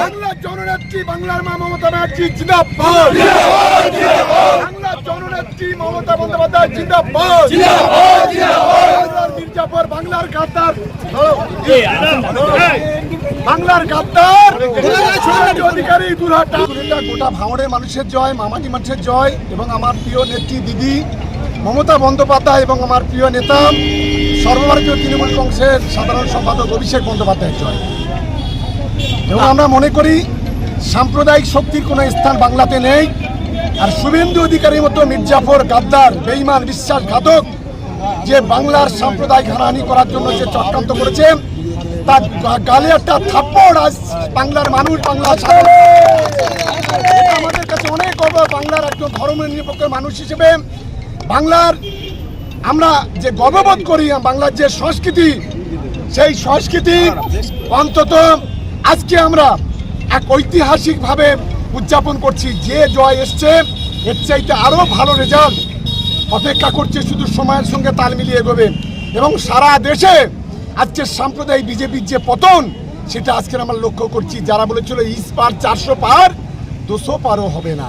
বাংলার বাংলার মা মমতা মমতা বন্দ্যোপাধ্যায় বাংলার গাদ্দার। বাংলার অধিকারী গোটা ভাঙড়ের মানুষের জয় মামাটি মানুষের জয় এবং আমার প্রিয় নেত্রী দিদি মমতা বন্দ্যোপাধ্যায় এবং আমার প্রিয় নেতা সর্বভারতীয় তৃণমূল কংগ্রেসের সাধারণ সম্পাদক অভিষেক বন্দ্যোপাধ্যায়ের জয়। এবং আমরা মনে করি সাম্প্রদায়িক শক্তির কোনো স্থান বাংলাতে নেই। আর শুভেন্দু অধিকারীর মতো মির্জাফর গাদ্দার বেইমান বিশ্বাসঘাতক যে বাংলার সাম্প্রদায়িক হানাহানি করার জন্য যে চক্রান্ত করেছে তার গালে একটা থাপ্পড় আজ বাংলার মানুষ বাংলা আমাদের কাছে অনেক গর্ব। বাংলার একজন ধর্ম নিরপেক্ষ মানুষ হিসেবে বাংলার আমরা যে গর্ববোধ করি, বাংলার যে সংস্কৃতি, সেই সংস্কৃতি অন্তত আজকে আমরা এক ঐতিহাসিকভাবে উদযাপন করছি। যে জয় এসছে, এর চাইতে আরও ভালো রেজাল্ট অপেক্ষা করছে শুধু সময়ের সঙ্গে তাল মিলিয়ে এগোবে। এবং সারা দেশে আজকে সাম্প্রদায়িক বিজেপির যে পতন, সেটা আজকে আমরা লক্ষ্য করছি। যারা বলেছিল ইস পার চারশো পার, দুশো পারও হবে না।